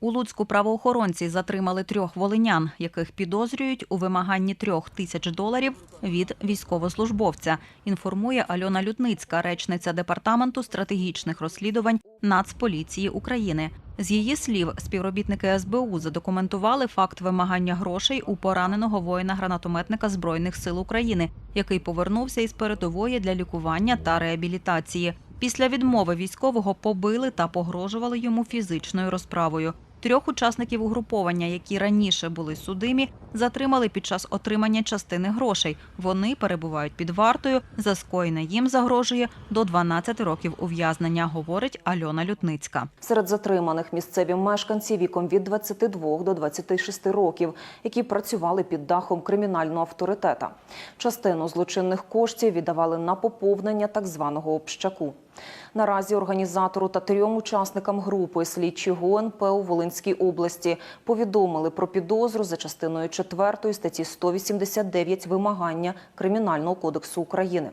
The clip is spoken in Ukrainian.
У Луцьку правоохоронці затримали трьох волинян, яких підозрюють у вимаганні трьох тисяч доларів від військовослужбовця. Інформує Альона Лютницька, речниця департаменту стратегічних розслідувань Нацполіції України. З її слів, співробітники СБУ задокументували факт вимагання грошей у пораненого воїна-гранатометника Збройних сил України, який повернувся із передової для лікування та реабілітації. Після відмови військового побили та погрожували йому фізичною розправою. Трьох учасників угруповання, які раніше були судимі, затримали під час отримання частини грошей. Вони перебувають під вартою. За скоєне їм загрожує до 12 років ув'язнення, говорить Альона Лютницька. Серед затриманих місцеві мешканці віком від 22 до 26 років, які працювали під дахом кримінального авторитета. Частину злочинних коштів віддавали на поповнення так званого общаку. Наразі організатору та трьом учасникам групи слідчі ГУНП у Волинській області повідомили про підозру за частиною 4 статті 189 вимагання Кримінального кодексу України.